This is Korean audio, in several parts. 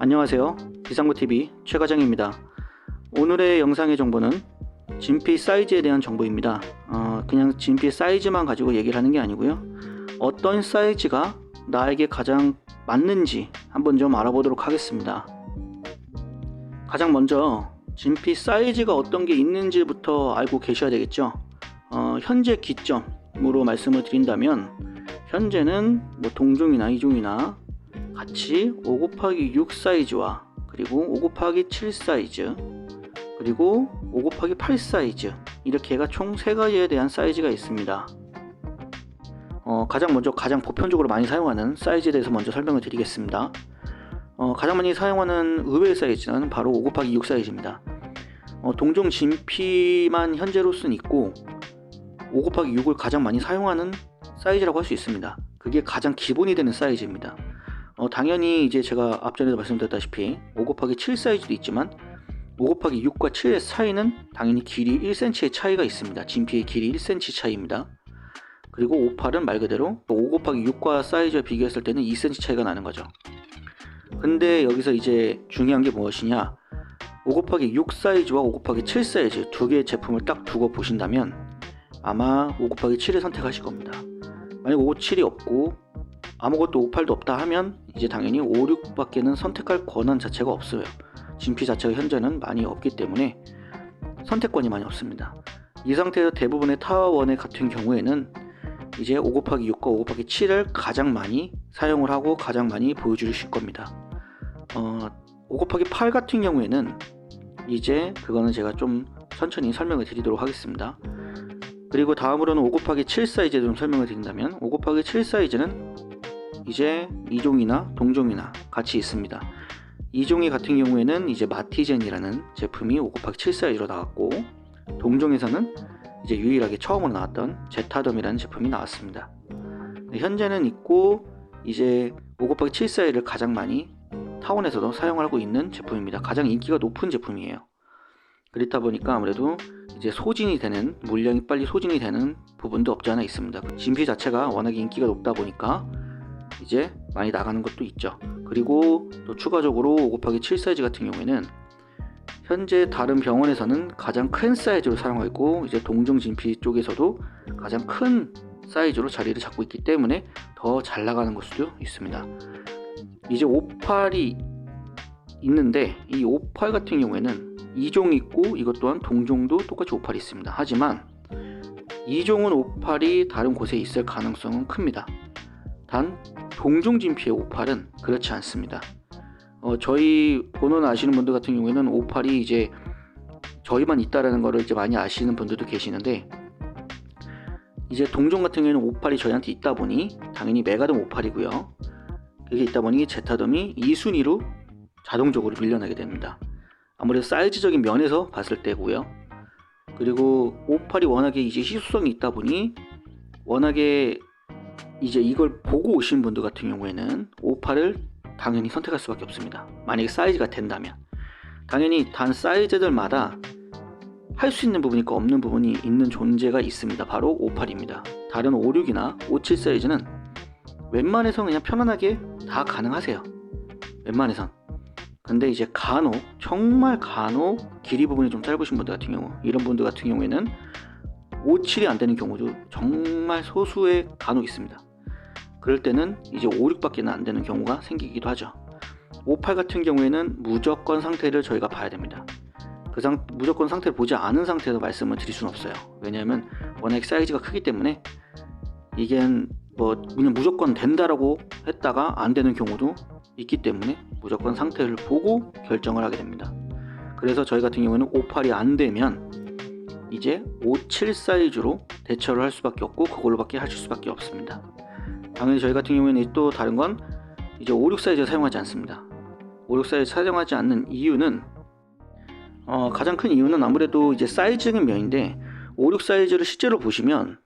안녕하세요. 비상구TV 최과장입니다. 오늘의 영상의 정보는 진피 사이즈에 대한 정보입니다. 어, 그냥 진피 사이즈만 가지고 얘기를 하는 게 아니고요. 어떤 사이즈가 나에게 가장 맞는지 한번 좀 알아보도록 하겠습니다. 가장 먼저 진피 사이즈가 어떤 게 있는지부터 알고 계셔야 되겠죠. 어, 현재 기점으로 말씀을 드린다면 현재는 뭐 동종이나 이종이나 같이 5 곱하기 6 사이즈와 그리고 5 곱하기 7 사이즈 그리고 5 곱하기 8 사이즈 이렇게 해가 총 3가지에 대한 사이즈가 있습니다. 어, 가장 먼저 가장 보편적으로 많이 사용하는 사이즈에 대해서 먼저 설명을 드리겠습니다. 어, 가장 많이 사용하는 의외의 사이즈는 바로 5 곱하기 6 사이즈입니다. 어, 동종 진피만 현재로서는 있고 5 곱하기 6을 가장 많이 사용하는 사이즈라고 할 수 있습니다. 그게 가장 기본이 되는 사이즈입니다. 어, 당연히 이제 제가 앞전에도 말씀드렸다시피 5 곱하기 7 사이즈도 있지만 5 곱하기 6과 7의 차이는 당연히 길이 1cm의 차이가 있습니다. 진피의 길이 1cm 차이입니다. 그리고 58은 말 그대로 5 곱하기 6과 사이즈와 비교했을 때는 2cm 차이가 나는 거죠. 근데 여기서 이제 중요한 게 무엇이냐 5 곱하기 6 사이즈와 5 곱하기 7 사이즈 두 개의 제품을 딱 두고 보신다면 아마 5 곱하기 7을 선택하실 겁니다. 만약 5, 7이 없고 아무것도 5, 8도 없다 하면 이제 당연히 5, 6밖에는 선택할 권한 자체가 없어요. 진피 자체가 현재는 많이 없기 때문에 선택권이 많이 없습니다. 이 상태에서 대부분의 타원의 같은 경우에는 이제 5 곱하기 6과 5 곱하기 7을 가장 많이 사용을 하고 가장 많이 보여주실 겁니다. 어, 5 곱하기 8 같은 경우에는 이제 그거는 제가 좀 천천히 설명을 드리도록 하겠습니다. 그리고 다음으로는 5 곱하기 7 사이즈에 좀 설명을 드린다면 5 곱하기 7 사이즈는 이제 이종이나 동종이나 같이 있습니다. 이종이 같은 경우에는 이제 마티젠이라는 제품이 5 곱하기 7 사이즈로 나왔고 동종에서는 이제 유일하게 처음으로 나왔던 제타덤이라는 제품이 나왔습니다. 네, 현재는 있고 이제 5 곱하기 7 사이즈를 가장 많이 타원에서도 사용하고 있는 제품입니다. 가장 인기가 높은 제품이에요. 그렇다 보니까 아무래도 이제 소진이 되는 물량이 빨리 소진이 되는 부분도 없지 않아 있습니다. 진피 자체가 워낙에 인기가 높다 보니까 이제 많이 나가는 것도 있죠. 그리고 또 추가적으로 5 곱하기 7 사이즈 같은 경우에는 현재 다른 병원에서는 가장 큰 사이즈로 사용하고 이제 동종 진피 쪽에서도 가장 큰 사이즈로 자리를 잡고 있기 때문에 더 잘 나가는 걸 수도 있습니다. 이제 58이 있는데 이 58 같은 경우에는 2종 있고 이것 또한 동종도 똑같이 58이 있습니다. 하지만 2종은 58이 다른 곳에 있을 가능성은 큽니다. 단 동종 진피의 58은 그렇지 않습니다. 어, 저희 번호는 아시는 분들 같은 경우에는 58이 이제 저희만 있다라는 거를 이제 많이 아시는 분들도 계시는데 이제 동종 같은 경우에는 58이 저희한테 있다 보니 당연히 메가덤 58이고요. 그게 있다 보니 제타덤이 2순위로 자동적으로 밀려나게 됩니다. 아무래도 사이즈적인 면에서 봤을 때고요. 그리고 58이 워낙에 이제 희소성이 있다 보니 워낙에 이제 이걸 보고 오신 분들 같은 경우에는 58을 당연히 선택할 수밖에 없습니다. 만약에 사이즈가 된다면 당연히 단 사이즈들마다 할 수 있는 부분이 있고 없는 부분이 있는 존재가 있습니다. 바로 58입니다. 다른 56이나 57 사이즈는 웬만해서 그냥 편안하게 다 가능하세요. 웬만해선. 근데 이제 간혹 정말 간혹 길이 부분이 좀 짧으신 분들 같은 경우 이런 분들 같은 경우에는 57이 안 되는 경우도 정말 소수의 간혹 있습니다. 그럴 때는 이제 5, 6밖에는 안 되는 경우가 생기기도 하죠. 58 같은 경우에는 무조건 상태를 저희가 봐야 됩니다. 그 상, 무조건 상태를 보지 않은 상태에서 말씀을 드릴 수는 없어요. 왜냐하면 워낙 사이즈가 크기 때문에 이게 뭐 그냥 무조건 된다라고 했다가 안 되는 경우도 있기 때문에 무조건 상태를 보고 결정을 하게 됩니다. 그래서 저희 같은 경우에는 58이 안 되면 이제 57 사이즈로 대처를 할 수밖에 없고 그걸로밖에 하실 수밖에 없습니다. 당연히 저희 같은 경우에는 또 다른 건 이제 56 사이즈 사용하지 않습니다. 56 사이즈 사용하지 않는 이유는 어, 가장 큰 이유는 아무래도 이제 사이즈적인 면인데 56 사이즈를 실제로 보시면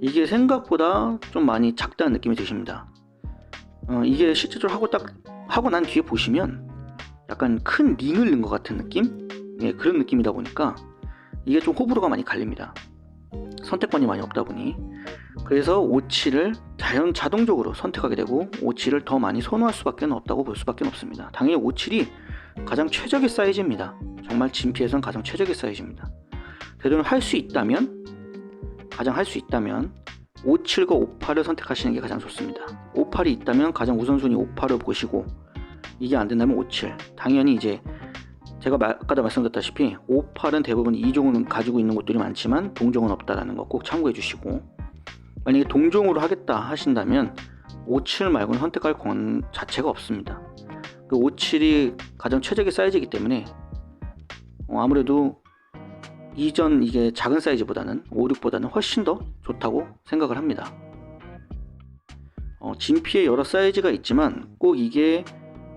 이게 생각보다 좀 많이 작다는 느낌이 드십니다. 어, 이게 실제로 하고 딱 하고 난 뒤에 보시면 약간 큰 링을 넣은 것 같은 느낌? 예, 그런 느낌이다 보니까 이게 좀 호불호가 많이 갈립니다. 선택권이 많이 없다 보니 그래서 57을 자연 자동적으로 선택하게 되고 57을 더 많이 선호할 수밖에 없다고 볼 수밖에 없습니다. 당연히 57이 가장 최적의 사이즈입니다. 정말 진피에선 가장 최적의 사이즈입니다. 되도록 할수 있다면 가장 할 수 있다면 57과 58을 선택하시는 게 가장 좋습니다. 58이 있다면 가장 우선순위 58을 보시고 이게 안 된다면 57. 당연히 이제 제가 마- 아까도 말씀드렸다시피 58은 대부분 2종은 가지고 있는 곳들이 많지만 동종은 없다라는 거 꼭 참고해 주시고 만약에 동종으로 하겠다 하신다면 57 말고는 선택할 권 자체가 없습니다. 그 57이 가장 최적의 사이즈이기 때문에 어, 아무래도 이전 이게 작은 사이즈보다는 56보다는 훨씬 더 좋다고 생각을 합니다. 어, 진피에 여러 사이즈가 있지만 꼭 이게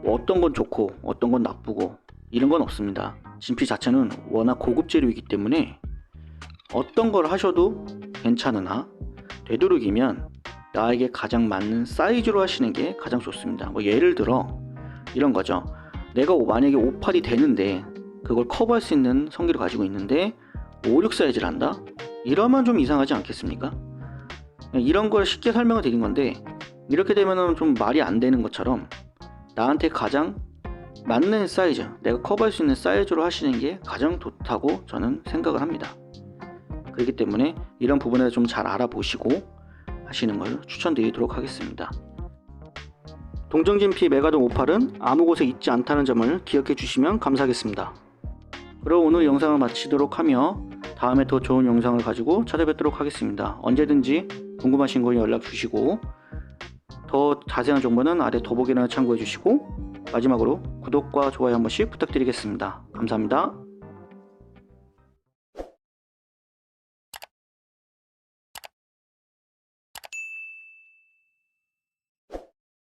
어떤 건 좋고 어떤 건 나쁘고 이런 건 없습니다. 진피 자체는 워낙 고급 재료이기 때문에 어떤 걸 하셔도 괜찮으나 되도록이면 나에게 가장 맞는 사이즈로 하시는 게 가장 좋습니다. 뭐 예를 들어 이런 거죠. 내가 만약에 58이 되는데 그걸 커버할 수 있는 성기를 가지고 있는데 56 사이즈를 한다? 이러면 좀 이상하지 않겠습니까? 이런 걸 쉽게 설명을 드린 건데 이렇게 되면은 좀 말이 안 되는 것처럼 나한테 가장 맞는 사이즈, 내가 커버할 수 있는 사이즈로 하시는 게 가장 좋다고 저는 생각을 합니다. 그렇기 때문에 이런 부분에 좀 잘 알아보시고 하시는 걸 추천드리도록 하겠습니다. 동정진피 메가동 58은 아무 곳에 있지 않다는 점을 기억해 주시면 감사하겠습니다. 그럼 오늘 영상을 마치도록 하며 다음에 더 좋은 영상을 가지고 찾아뵙도록 하겠습니다. 언제든지 궁금하신 거 연락 주시고 더 자세한 정보는 아래 더보기란을 참고해 주시고 마지막으로 구독과 좋아요 한 번씩 부탁드리겠습니다. 감사합니다.